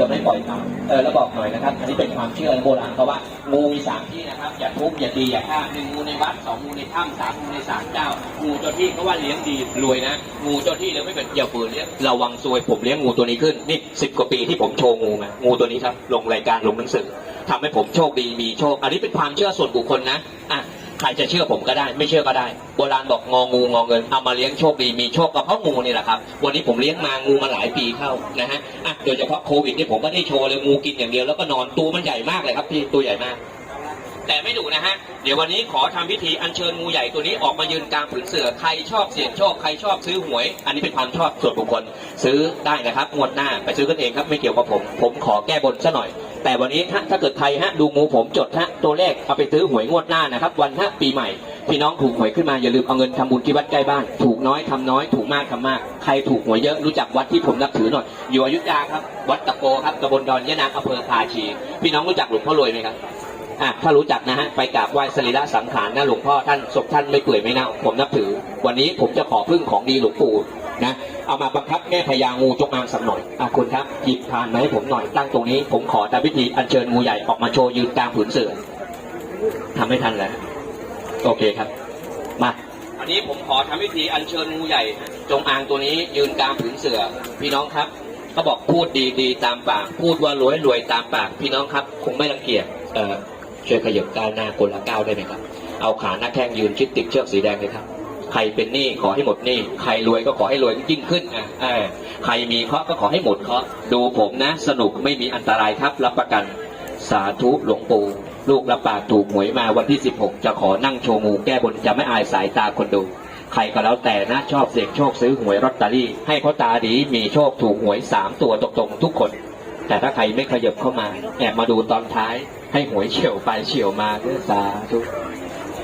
จะไม่ปล่อยตาเออแล้วบอกหน่อยนะครับ อันนี้เป็นความเชื่อโบราณเขาว่างูมีสามที่นะครับ อย่าทุบอย่าตีอย่าฆ่าหนึ่งงูในวัดสองงูในถ้ำสามงูในศาลเจ้า งูเจ้าที่เขาว่าเลี้ยงดีรวยนะงูเจ้าที่แล้วไม่เป็นอย่าฝืนเลี้ยงระวังซวยผมเลี้ยงงูตัวนี้ขึ้นนี่สิบกว่าปีที่ผมโชว์งูมางูตัวนี้ครับลงรายการลงหนังสือทำให้ผมโชคดีมีโชค อันนี้เป็นความเชื่อส่วนบุคคลนะอะ ใครจะเชื่อผมก็ได้ ไม่เชื่อก็ได้โบราณบอกงองูงอเงินเอามาเลี้ยงโชคดีมีโชคก็เพราะงูนี่แหละครับ วันนี้ผมเลี้ยงมางูมาหลายปีเข้านะฮะอะโดยเฉพาะโควิดนี่ผมก็ได้โชว์เลยงูกินอย่างเดียวแล้วก็นอนตัวมันใหญ่มากเลยครับพี่ตัวใหญ่มาก แต่ไม่ดุนะฮะ เดี๋ยววันนี้ขอทำพิธีอัญเชิญงูใหญ่ตัวนี้ออกมายืนกลางผืนเสือใครชอบเสี่ยงโชคใครชอบซื้อหวย อันนี้เป็นความชอบส่วนบุคคล ซื้อได้นะครับงวดหน้าไปซื้อกันเองครับไม่เกี่ยวกับผม ผมขอแก้บนซะหน่อย แต่วันนี้ถ้าถ้าเกิดใครฮะดูงูผมจดฮะตัวเลขเอาไปซื้อหวยงวดหน้านะครับ วันฮะปีใหม่พี่น้องถูกหวยขึ้นมาอย่าลืมเอาเงินทำบุญที่วัดใกล้บ้าน ถูกน้อยทำน้อยถูกมากทำมาก ใครถูกหวยเยอะรู้จักวัดที่ผมนับถือหน่อยอยู่อยุธยาครับ วัดตะโกครับตำบลดอนยะนางอำเภอพาชี พี่น้องรู้จักหลวงพ่อรวยไหมครับ อะถ้ารู้จักนะฮะไปกราบไหว้สรีระสังขารนะหลวงพ่อท่านศพท่านไม่เปื่อยไม่เน่าผมนับถือ วันนี้ผมจะขอพึ่งของดีหลวงปู่นะเอามาบังคับแม่พญางูจงอางสักหน่อยอะคุณครับหยิบทานมาให้ผมหน่อยตั้งตรงนี้ ผมขอทำพิธีอัญเชิญงูใหญ่ออกมาโชว์ยืนกลางผืนเสือทำให้ทันแล้วโอเคครับ มาวันนี้ผมขอทำพิธีอัญเชิญงูใหญ่ จงอางตัวนี้ยืนกลางผืนเสือพี่น้องครับเขาบอกพูดดีดีๆตามปาก พูดว่ารวยรวยตามปาก พี่น้องครับ คงไม่รังเกียจเออ ช่วยขยับก้าวหน้าคนละก้าวได้ไหมครับ เอาขาหน้าแข้งยืนชิดติดเชือกสีแดงเลยครับ ใครเป็นหนี้ขอให้หมดหนี้ใครรวยก็ขอให้รวยยิ่งขึ้นอะใครมีเคราะห์ก็ขอให้หมดเคราะห์ดูผมนะ สนุกไม่มีอันตรายครับรับประกันสาธุหลวงปู่ลูกรับปากถูกหวยมาวันที่ 16 จะขอนั่งโชว์งูแก้บนจะไม่อายสายตาคนดู ใครก็แล้วแต่นะชอบเสี่ยงโชคซื้อหวยลอตเตอรี่ ให้เขาตาดีมีโชคถูกหวยสามตัวตรงๆทุกคน แต่ถ้าใครไม่ขยับเข้ามา แอบมาดูตอนท้าย ให้หวยเฉียวไปเฉียวมาด้วยสาธุ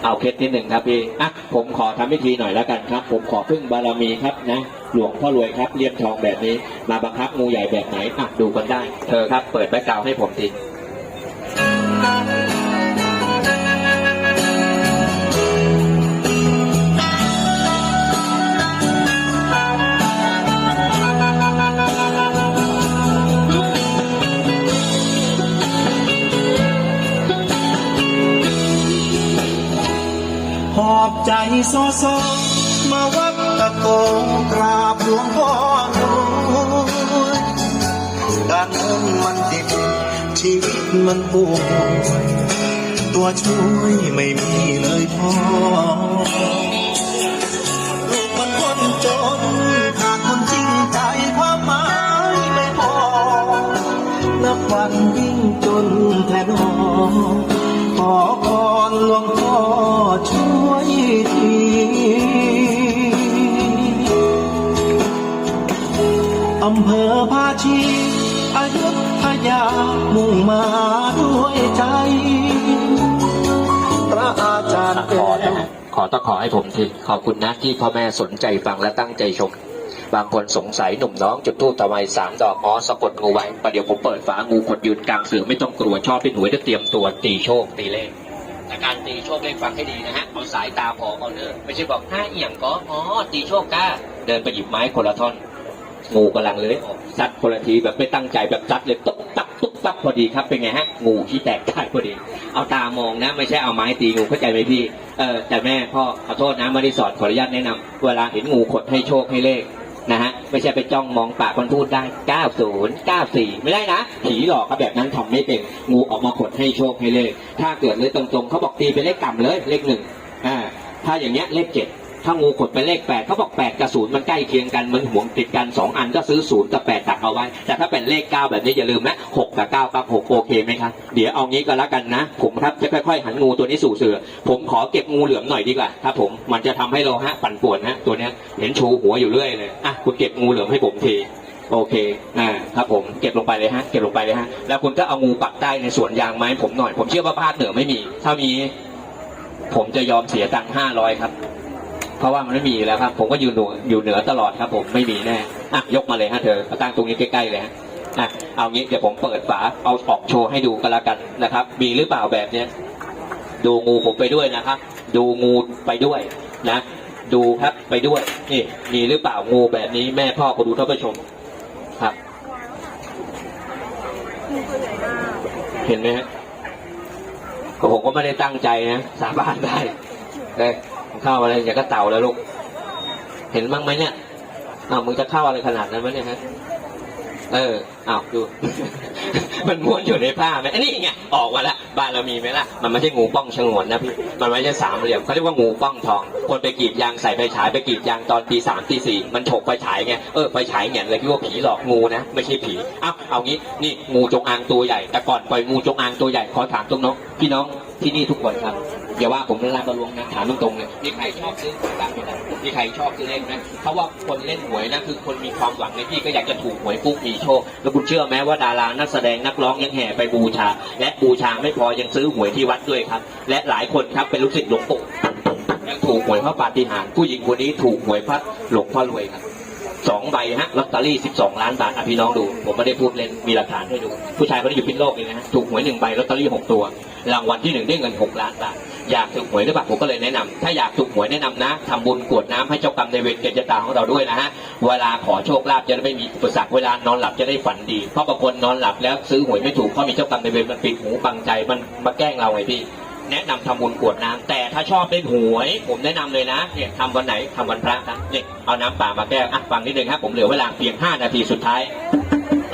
เอาเคสที่หนึ่งครับพี่อะผมขอทำพิธีหน่อยแล้วกันครับ ผมขอพึ่งบารมีครับนะ หลวงพ่อรวยครับเลี่ยมทองแบบนี้ มาบังคับงูใหญ่แบบไหนอะดูกันได้ เธอครับเปิดแบ็กกราวให้ผมที อบใจโซโซมาวัดตะโกกราบหลวงพ่อรวยการเงินมันติดชีวิตมันป่วยตัวช่วยไม่มีเลยพ่อลูกมันคนจนหากคนจริงใจความหมายไม่พอนับวันยิ่งจนแทนหอ ขอพรหลวงพ่อช่วยทีอำเภอภาชีอายุทยามุ่งมาด้วยใจ พระอาจารย์ขอนะขอตะขอให้ผมทีขอบคุณนะที่พ่อแม่สนใจฟังและตั้งใจชม บางคนสงสัยหนุ่มน้องจุดทูบตะไมสามดอกอ๋อสะกดงูไว้ประเดี๋ยวผมเปิดฝางูขดยืนกลางเสือไม่ต้องกลัวชอบเป็นหวยจะเตรียมตัวตีโชคตีเลขแต่การตีโชคเลขฟังให้ดีนะฮะเอาสายตาพอเอาเนอไม่ใช่บอกห้าเอี่ยงก็อ๋อตีโชคก้าเดินไปหยิบไม้คนละท่อนงูกำลังเลื้อยออกซัดคนละทีแบบไม่ตั้งใจแบบซัดเลยตุ๊บตับตุ๊บตับพอดีครับเป็นไงฮะงูที่แตกได้พอดี เอาตามองนะ ไม่ใช่เอาไม้ตีงูเข้าใจไหมพี่เออแต่แม่พ่อขอโทษนะไม่ได้สอนขออนุญาตแนะนำเวลาเห็นงูขดให้โชคให้เลข นะฮะไม่ใช่ไปจ้องมองปากคนพูดได้ 90 94 ไม่ได้นะ ผีหลอกครับแบบนั้นทำไม่เป็นงูออกมาขดให้โชคให้เลขถ้าเกิดเลยตรงๆเขาบอกตีเป็นเลขกำเลยเลขหนึ่งอ่าถ้าอย่างเงี้ยเลขเจ็ด ถ้างูขดไปเลขแปดเขาบอกแปดกับศูนย์มันใกล้เคียงกันมันห่วงติดกันสองอันก็ซื้อศูนย์กับแปดตัดเอาไว้ แต่ถ้าเป็นเลขเก้าแบบนี้อย่าลืมนะหกกับเก้ากับหกโอเคไหมครับเดี๋ยวเอางี้ก็แล้วกันนะ ผมครับจะค่อยๆหันงูตัวนี้สู่เสือ ผมขอเก็บงูเหลือมหน่อยดีกว่าครับผมมันจะทำให้เราฮะปั่นป่วนฮะตัวเนี้ยเห็นชูหัวอยู่เรื่อยเลยอะคุณเก็บงูเหลือมให้ผมทีโอเค อ่า ครับผม เก็บลงไปเลยฮะ เก็บลงไปเลยฮะ แล้วคุณก็เอางูปักใต้ในสวนยางไม้ผมหน่อย ผมเชื่อว่าภาคเหนือไม่มี ถ้ามี ผมจะยอมเสียตังค์ห้าร้อยครับ เพราะว่ามันไม่มีแล้วครับ ผมก็อยู่หนือยู่เหนือตลอดครับ ผมไม่มีแน่อะยกมาเลยฮะเธอตั้งตรงนี้ใกล้ๆเลยฮะอะเอางี้เดี๋ยวผมเปิดฝาเอาออกโชว์ให้ดูกันละกันนะครับ มีหรือเปล่าแบบเนี้ยดูงูผมไปด้วยนะครับ ดูงูไปด้วยนะ ดูครับไปด้วยนี่มีหรือเปล่างูแบบนี้แม่พ่อก็ดูท่านผู้ชมครับ เห็นไหมฮะผมก็ไม่ได้ตั้งใจนะ สาบานได้เลย เข้าอะไรอย่างก็เต่าแล้วลูก เห็นบ้างไหมเนี่ยอ้าวมึงจะเข้าอะไรขนาดนั้นไหมเนี่ยฮะเอออ้าวดู มันม้วนอยู่ในผ้าไหมอันนี้ไงออกมาละบ้านเรามีไหมล่ะ มันไม่ใช่งูป้องฉงวนนะพี่มันไม่ใช่สามเหลี่ยมเขาเรียกว่างูป้องทอง คนไปกรีดยางใส่ไฟฉายไปกรีดยางตอนตีสามตีสี่มันฉกไฟฉายไงเออไฟฉายเงียเลยคิดว่าผีหลอกงูนะไม่ใช่ผีอ้าวเอางี้นี่งูจงอางตัวใหญ่ แต่ก่อนปล่อยงูจงอางตัวใหญ่ขอถามตรงน้องพี่น้องที่นี่ทุกคนครับอย่าว่าผมเป็นลาบลวงนะถามตรงๆเลยมีใครชอบซื้อหวยบ้างไหมมีใครชอบซื้อเลขไหมเพราะว่าคนเล่นหวยนะคือคนมีความหวังในที่ก็อยากจะถูกหวยฟุกมีโชคแล้วคุณเชื่อไหมว่าดารานักแสดงนักร้องยังแห่ไปบูชา และบูชาไม่พอยังซื้อหวยที่วัดด้วยครับ และหลายคนครับเป็นลูกศิษย์หลวงปู่ยังถูกหวยเพราะปาฏิหาริย์ผู้หญิงคนนี้ถูกหวยพระหลวงพ่อรวยครับ สองใบฮะลอตเตอรี่12 ล้านบาทอะพี่น้องดู ผมไม่ได้พูดเล่นมีหลักฐานให้ดู ผู้ชายคนนี้อยู่พิษโลกเองนะฮะถูกหวยหนึ่งใบลอตเตอรี่ 6 ตัว รางวัลที่หนึ่งได้เงิน 6 ล้านบาทอยากถูกหวยหรือเปล่าผมก็เลยแนะนำถ้าอยากถูกหวยแนะนำนะทำบุญกวดน้ำให้เจ้ากรรมในเวรเกจตาของเราด้วยนะฮะเวลาขอโชคลาภจะไม่มีอุปสรรคเวลานอนหลับจะได้ฝันดีเพราะบางคนนอนหลับแล้วซื้อหวยไม่ถูกเพราะมีเจ้ากรรมในเวรมันปิดหูบังใจมันมาแกล้งเราไงพี่ แนะนำทำบุญกวดน้ำแต่ถ้าชอบเล่นหวย ผมแนะนำเลยนะเนี่ยทำวันไหนทำวันพระครับเนี่ยเอาน้ำเปล่ามาแก้วอะฟังนิดนึงครับผมเหลือเวลาเพียง 5 นาทีสุดท้าย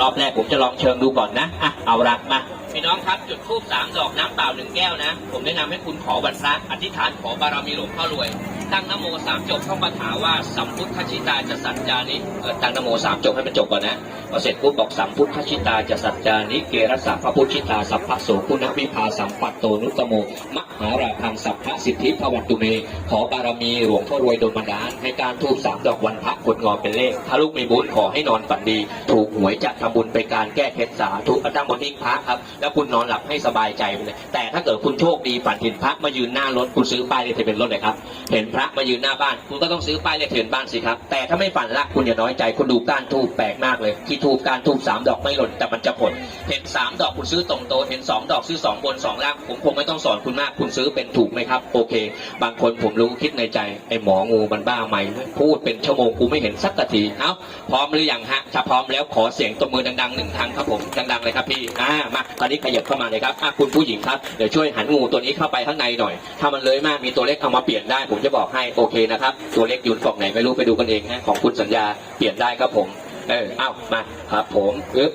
รอบแรกผมจะลองเชิงดูก่อนนะอะเอาละมาพี่น้องครับจุดทูบสามดอกน้ำเปล่าหนึ่งแก้วนะ ผมแนะนำให้คุณขอวันพระอธิษฐานขอบารมีหลวงพ่อรวย ตั้งนโมสามจบเข้ามาถามว่าสัมพุทธชิตาจะสัจจานิเออตั้งนโมสามจบให้มันจบก่อนนะพอเสร็จปุ๊บบอกสัมพุทธชิตาจะสัจจานิเกรสสะพระพุทธชิตาสัพพะโสกุณวิภาสัมปัตโตนุตโมมหาราคังสัพพะสิทธิภวัตุเม ขอบารมีหลวงพ่อรวยดนบันดาลให้การทูบสามดอกวันพระผลงอเป็นเลข ถ้าลูกมีบุญขอให้นอนฝันดี ถูกหวยจะทำบุญไปการแก้เคล็ดสาธุอาจารย์บนทิ้งพระครับ แล้วคุณนอนหลับให้สบายใจไปเลยแต่ถ้าเกิดคุณโชคดีฝันเห็นพระมายืนหน้ารถคุณซื้อป้ายเลขทะเบียนรถเลยครับ เห็นพระมายืนหน้าบ้าน คุณก็ต้องซื้อป้ายเลขทะเบียนบ้านสิครับ แต่ถ้าไม่ฝันละคุณอย่าน้อยใจ คุณดูก้านทูบแปลกมากเลยที่ทูบก้านทูบสามดอกไม่หล่นแต่มันจะผล เห็นสามดอกคุณซื้อตรงโต เห็นสองดอกซื้อสองบนสองล่าง ผมคงไม่ต้องสอนคุณมาก คุณซื้อเป็นถูกไหมครับ โอเค บางคนผมรู้คิดในใจ ไอ้หมองูมันบ้าไหมพูดเป็นชั่วโมงกูไม่เห็นสักที เอ้า พร้อมหรือยังฮะ ถ้าพร้อมแล้วขอเสียงตบมือดังๆหนึ่งครั้งครับผม ดังๆเลยครับพี่อ่ามาตอนนี้ขยับเข้ามาเลยครับอะคุณผู้หญิงครับ เดี๋ยวช่วยหันงูตัวนี้เข้าไปข้างในหน่อย ถ้ามันเลยมากมีตัวเล็กเอามาเปลี่ยนได้ผมจะบอกให้โอเคนะครับ ตัวเล็กอยูนกล่องไหนไม่รู้ไปดูกันเองฮะของคุณสัญญาเปลี่ยนได้ครับผม เออเอ้ามาครับผมปึ๊บ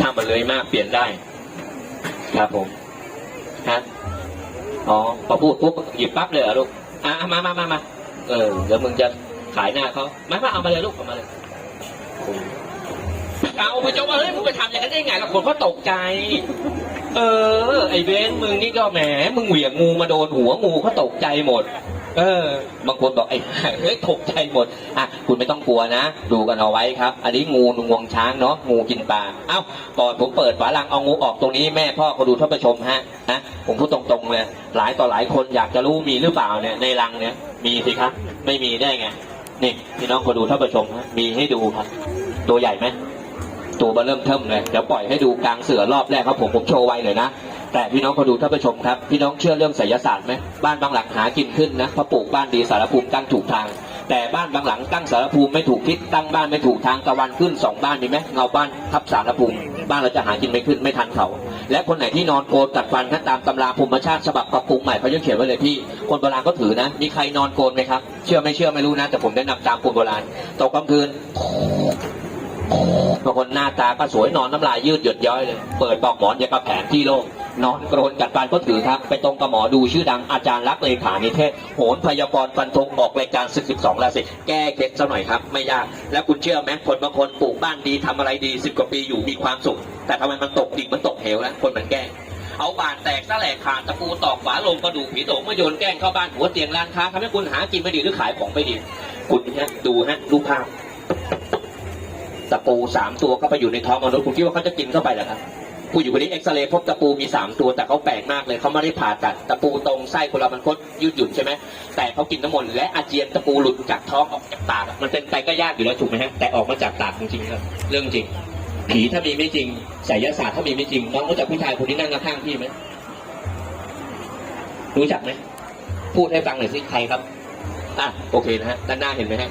ถ้ามันเลยมากเปลี่ยนได้ ครับผมฮะอ๋อพอพูดปุ๊บหยิบปั๊บเลยเหรอลูกอะมามามามาเออเดี๋ยวมึงจะขายหน้าเขามามาเอามาเลยลูกเอามาเลยเอาไปจะว่าเฮ้ยมึงไปทำอย่างนั้นได้ไงล่ะคนก็ตกใจ เออ ไอ้เบนมึงนี่ก็แหมมึงเหวี่ยงงูมาโดนหัวงูเขาตกใจหมด เออบางคนบอกไอ้เฮ้ยตกใจหมดอะคุณไม่ต้องกลัวนะ ดูกันเอาไว้ครับ อันนี้งูงวงช้างเนาะงูกินปลาเอ้าก่อนผมเปิดฝาลังเอางูออกตรงนี้แม่พ่อก็ดูท่านผู้ชมฮะนะผมพูดตรงๆเลยหลายต่อหลายคนอยากจะรู้มีหรือเปล่าเนี่ยในรังเนี่ยมีสิครับ ไม่มีได้ไงนี่พี่น้องก็ดูท่านผู้ชมฮะมีให้ดูครับ ตัวใหญ่ไหมตัวมาเริ่มเทิมเลยเดี๋ยวปล่อยให้ดูกลางเสือรอบแรกครับผมผมโชว์ไว้เลยนะ แต่พี่น้องก็ดูท่านผู้ชมครับ พี่น้องเชื่อเรื่องไสยศาสตร์ไหมบ้านบางหลังหากินขึ้นนะเพราะปลูกบ้านดีสารภูมิตั้งถูกทาง แต่บ้านบางหลังตั้งสารภูมิไม่ถูกทิศตั้งบ้านไม่ถูกทางตะวันขึ้นสองบ้านมีไหมเงาบ้านทับสารภูมิ บ้านเราจะหากินไม่ขึ้นไม่ทันเขา และคนไหนที่นอนโกนตัดฟันถ้าตามตำราภูมิชาติฉบับปรับปรุงใหม่เขาจะเขียนไว้เลยพี่คนโบราณก็ถือนะ มีใครนอนโกนไหมครับ เชื่อไม่เชื่อไม่รู้นะ แต่ผมแนะนำตามคนโบราณตกกลางคืน บางคนหน้าตาก็สวยนอนน้ำลายยืดหยดย้อยเลย เปิดปอกหมอนอย่ากับแผนที่โลกนอนกรนกัดฟันก็ถือครับ ไปตรงกับหมอดูชื่อดังอาจารย์รักเลขานิเทศ โหนพยากรณ์ฟันธงออกรายการศึกสิบสองราศีแก้เคล็ดซะหน่อยครับ ไม่ยาก แล้วคุณเชื่อไหมคนบางคนปลูกบ้านดีทำอะไรดีสิบกว่าปีอยู่มีความสุข แต่ทำไมมันตกดิ่งมันตกเหวแล้วคนมันแก้เอาบานแตกซะแหลกขาดตะปูตอกฝาลงกระดูกผีโตงมาโยนแกล้งเข้าบ้านหัวเตียงร้านค้าทำให้คุณหากินไม่ดีหรือขายของไม่ดี คุณฮะดูฮะดูปภาพ ตะปูสามตัวเข้าไปอยู่ในท้องมนุษย์คุณคิดว่าเขาจะกินเข้าไปหรอครับผู้อยู่คนนี้เอ็กซเรย์พบตะปูมีสามตัวแต่เขาแปลกมากเลยเขาไม่ได้ผ่าตัดตะปูตรงไส้คนเรามันคดยืดหยุ่นใช่ไหมแต่เขากินน้ำมนต์และอาเจียนตะปูหลุดจากท้องออกจากปากมันเป็นไปก็ยากอยู่แล้วถูกไหมฮะแต่ออกมาจากปากจริงๆครับเรื่องจริง ผีถ้ามีไม่จริงไสยศาสตร์ถ้ามีไม่จริงน้องรู้จักผู้ชายคนที่นั่งข้างพี่ไหมรู้จักไหมพูดให้ฟังหน่อยสิใครครับอะโอเคนะฮะด้านหน้าเห็นไหมฮะ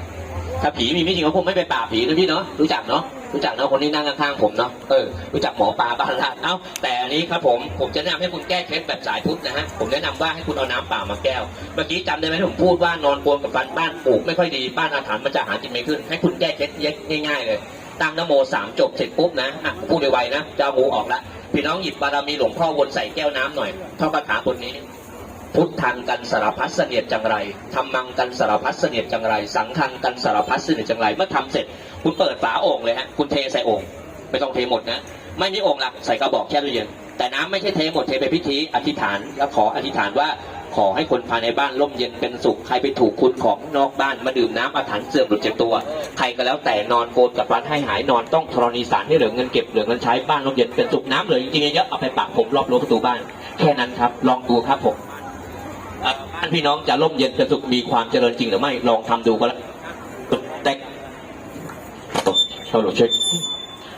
ถ้าผีมีไม่จริงเขาคงไม่ไปป่าบผีนะพี่เนาะรู้จักเนาะรู้จักเนาะคนที่นั่งข้างๆผมเนาะเออรู้จักหมอปลาบ้านลาดเอ้าแต่อันนี้ครับผมผมจะแนะนำให้คุณแก้เคล็ดแบบสายพุทธนะฮะผมแนะนำว่าให้คุณเอาน้ำเปล่ามาแก้วเมื่อกี้จำได้ไหมที่ผมพูดว่านอนปวนกับบ้านบ้านปลูกไม่ค่อยดีบ้านอาถรรพ์มันจะหากินไม่ขึ้น ให้คุณแก้เคล็ดง่ายๆเลย ตั้งนโมสามจบเสร็จปุ๊บนะอะพูดไวๆนะจะเอางูออกละพี่น้องหยิบบารมีหลวงพ่อวนใส่แก้วน้ำหน่อยเท่าคาถาบทนี้ พุทธังกันสารพัดเสนียดจังไรธรรมังกันสารพัดเสนียดจังไร สังฆังกันสารพัดเสนียดจังไร เมื่อทำเสร็จ คุณเปิดฝาโอ่งเลยฮะ คุณเทใส่โอ่งไม่ต้องเทหมดนะ ไม่มีโอ่งหลักใส่กระบอกแค่ตู้เย็น แต่น้ำไม่ใช่เทหมด เทไปพิธี อธิษฐาน แล้วขออธิษฐานว่า ขอให้คนภายในบ้านร่มเย็นเป็นสุข ใครไปถูกคุณของนอกบ้านมาดื่มน้ำอาถรรพ์เสื่อมหลุดเจ็บตัว ใครก็แล้วแต่นอนโกนกับร้านให้หายนอนต้องธรณีสารให้เหลือเงินเก็บเหลือเงินใช้บ้านร่มเย็นเป็นสุขน้ำเหลือจริงๆเยอะเอาไปปะผมรอบรั้วประตูบ้าน แค่นั้นครับ ลองดูครับผม ท่านพี่น้องจะร่มเย็นจะสุขมีความเจริญจริงหรือไม่ลองทำดูก็แล้วแต่เราหลุดเช็ค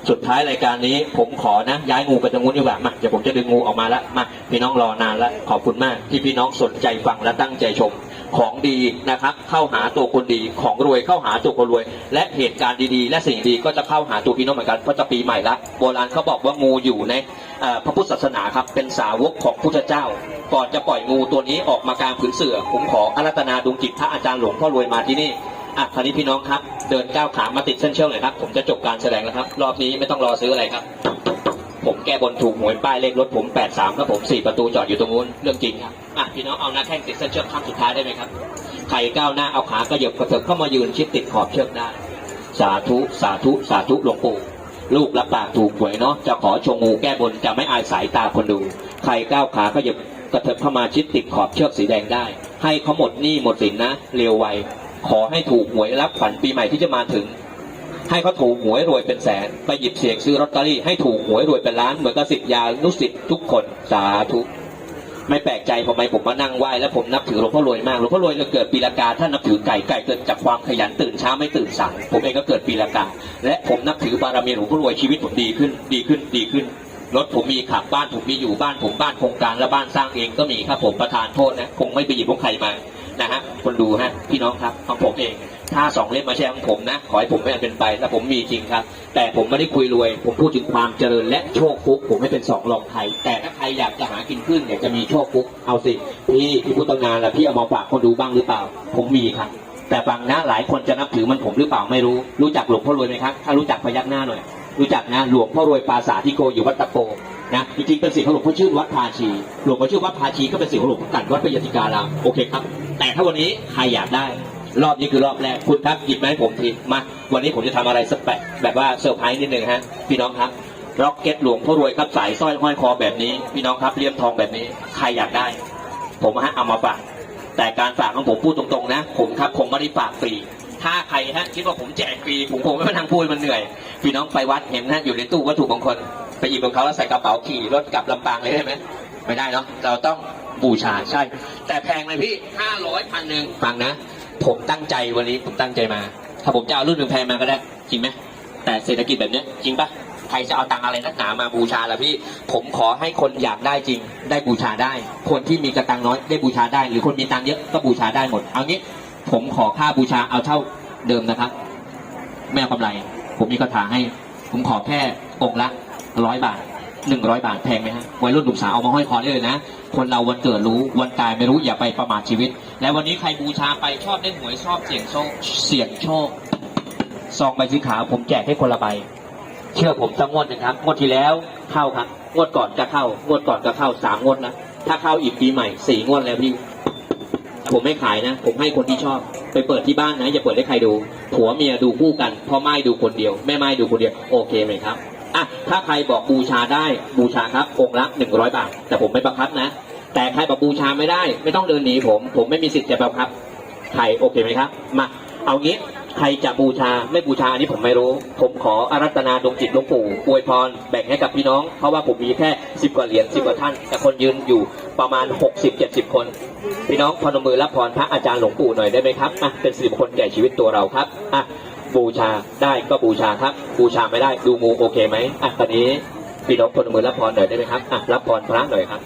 สุดท้ายรายการนี้ผมขอนะ ย้ายงูกระจังงูดีกว่ามาเดี๋ยวผมจะดึงงูออกมาแล้วมาพี่น้องรอนานแล้วขอบคุณมากที่พี่น้องสนใจฟังและตั้งใจชม ของดีนะครับ เข้าหาตัวคนดีของรวยเข้าหาตัวคนรวย และเหตุการณ์ดีๆ และสิ่งดีก็จะเข้าหาตัวพี่น้องเหมือนกันเพราะจะปีใหม่ละโบราณเขาบอกว่างูอยู่ในพระพุทธศาสนาครับเป็นสาวกของพุทธเจ้า ก่อนจะปล่อยงูตัวนี้ออกมากลางผืนเสือผมขออารัตนาดวงจิตพระอาจารย์หลวงพ่อรวยมาที่นี่อะคราวนี้พี่น้องครับ เดินก้าวขามาติดเส้นเชือกเลยครับ ผมจะจบการแสดงแล้วครับ รอบนี้ไม่ต้องรอซื้ออะไรครับ ผมแก้บนถูกหวยป้ายเลขรถผม 83ครับผม 4 ประตูจอดอยู่ตรงนู้นเรื่องจริงครับ อะพี่น้องเอาหน้าแข้งติดเส้นเชือกข้างสุดท้ายได้ไหมครับใครก้าวหน้าเอาขากระเหยบกระเถิบเข้ามายืนชิดติดขอบเชือกได้ สาธุสาธุสาธุหลวงปู่ลูกรับปากถูกหวยเนาะจะขอชงงูแก้บนจะไม่อายสายตาคนดู ใครก้าวขาก็หยบกระเถิบเข้ามาชิดติดขอบเชือกสีแดงได้ ให้เขาหมดหนี้หมดสินนะ เร็วไวขอให้ถูกหวยรับขวัญปีใหม่ที่จะมาถึง ให้เขาถูกหวยรวยเป็นแสน ไปหยิบเสียงซื้อลอตเตอรี่ให้ถูกหวยรวยเป็นล้านเหมือนกับสิทธิยานุสิทธิ์ทุกคนสาธุ ไม่แปลกใจทำไมผมมานั่งไหว้แล้วผมนับถือหลวงพ่อรวยมากหลวงพ่อรวยเกิดปีละกาท่านนับถือไก่ไก่เกิดจากความขยันตื่นเช้าไม่ตื่นสายผมเองก็เกิดปีละกาและผมนับถือบารมีหลวงพ่อรวยชีวิตผมดีขึ้นดีขึ้นดีขึ้นรถผมมีขับบ้านผมมีอยู่บ้านผมบ้านโครงการและบ้านสร้างเองก็มีครับผมประธานโทษนะคงไม่ไปหยิบของใครมา นะฮะคนดูฮะพี่น้องครับของผมเอง ถ้าสองเล่มมาแชร์ของผมนะ ขอให้ผมไม่เป็นไปและผมมีจริงครับ แต่ผมไม่ได้คุยรวย ผมพูดถึงความเจริญและโชคฟุก ผมไม่เป็นสองรองใครแต่ถ้าใครอยากจะหากินขึ้นอยากจะมีโชคฟุกเอาสิพี่พี่พุทธงานละพี่เอามาฝากคนดูบ้างหรือเปล่า ผมมีครับแต่บางนะหลายคนจะนับถือมันผมหรือเปล่าไม่รู้ รู้จักหลวงพ่อรวยไหมครับ ถ้ารู้จักพยักหน้าหน่อย รู้จักนะหลวงพ่อรวยปราสาทที่โกอยู่วัดตะโก นะจริงๆเป็นศิษย์ของหลวงพ่อชื่อวัดภาชีหลวงพ่อชื่อวัดภาชีก็เป็นศิษย์ของหลวงพ่อกันวัดพยติการามโอเคครับ แต่ถ้าวันนี้ใครอยากได้ รอบนี้คือรอบแรกคุณครับหยิบมาให้ผมทีมาวันนี้ผมจะทำอะไรสักแปลกแบบว่าเซอร์ไพรส์นิดนึงฮะพี่น้องครับร็อกเก็ตหลวงพ่อรวยครับสายสร้อยห้อยคอแบบนี้พี่น้องครับเลี่ยมทองแบบนี้ใครอยากได้ ผมฮะเอามาฝากแต่การฝากของผมพูดตรงๆ นะ ผมครับคงไม่ได้ฝากฟรีถ้าใครฮะคิดว่าผมแจกฟรีผมคงไม่มาทางพูดมันเหนื่อย พี่น้องไปวัดเห็นนะอยู่ในตู้วัตถุมงคล ไปหยิบของเขาแล้วใส่กระเป๋าขี่รถกลับลำปางเลยได้ไหมไม่ได้เนาะเราต้องบูชาใช่ แต่แพงเลยพี่ห้าร้อยพันหนึ่งฟังนะ ผมตั้งใจวันนี้ผมตั้งใจมา ถ้าผมจะเอารุ่นหนึ่งแพงมาก็ได้ จริงไหมแต่เศรษฐกิจแบบเนี้ยจริงปะใครจะเอาตังค์อะไรนักหนามาบูชาล่ะพี่ ผมขอให้คนอยากได้จริง ได้บูชาได้ คนที่มีกระตังน้อยได้บูชาได้ หรือคนมีตังค์เยอะก็บูชาได้หมด เอางี้ ผมขอค่าบูชาเอาเท่าเดิมนะครับไม่เอากำไร ผมมีคาถาให้ ผมขอแค่องค์ละ ร้อยบาทหนึ่งร้อยบาทแพงไหมฮะวัยรุ่นหนุ่มสาวเอามาห้อยคอได้เลยนะ คนเราวันเกิดรู้วันตายไม่รู้อย่าไปประมาทชีวิต และวันนี้ใครบูชาไปชอบเล่นหวยชอบเสี่ยงโชคเสี่ยงโชคซองใบสีขาวผมแจกให้คนละใบเชื่อผมสักงวดหนึ่งครับงวดที่แล้วเข้าครับงวดก่อนจะเข้างวดก่อนก็เข้าสามงวดนะถ้าเข้าอีกปีใหม่สี่งวดแล้วพี่ผมไม่ขายนะ ผมให้คนที่ชอบ ไปเปิดที่บ้านนะอย่าเปิดให้ใครดูผัวเมียดูคู่กันพ่อไม้ดูคนเดียว แม่ไม้ดูคนเดียว โอเคไหมครับ อะถ้าใครบอกบูชาได้บูชาครับองค์ละหนึ่งร้อยบาท แต่ผมไม่บังคับนะ แต่ใครบอกบูชาไม่ได้ ไม่ต้องเดินหนีผม ผมไม่มีสิทธิ์จะบังคับใครโอเคไหมครับ มา เอางี้ใครจะบูชาไม่บูชาอันนี้ผมไม่รู้ ผมขออารัตนาดวงจิตหลวงปู่อวยพรแบ่งให้กับพี่น้อง เพราะว่าผมมีแค่สิบกว่าเหรียญสิบกว่าท่าน แต่คนยืนอยู่ประมาณหกสิบเจ็ดสิบคน พี่น้องพนมมือรับพรพระอาจารย์หลวงปู่หน่อยได้ไหมครับอะเป็นสิริมงคลแก่ชีวิตตัวเราครับอะ บูชาได้ก็บูชาครับบูชาไม่ได้ดูงูโอเคไหมอะตอนนี้พี่น้องคนมือรับพรหน่อยได้ไหมครับอะรับพรพระหน่อยครับ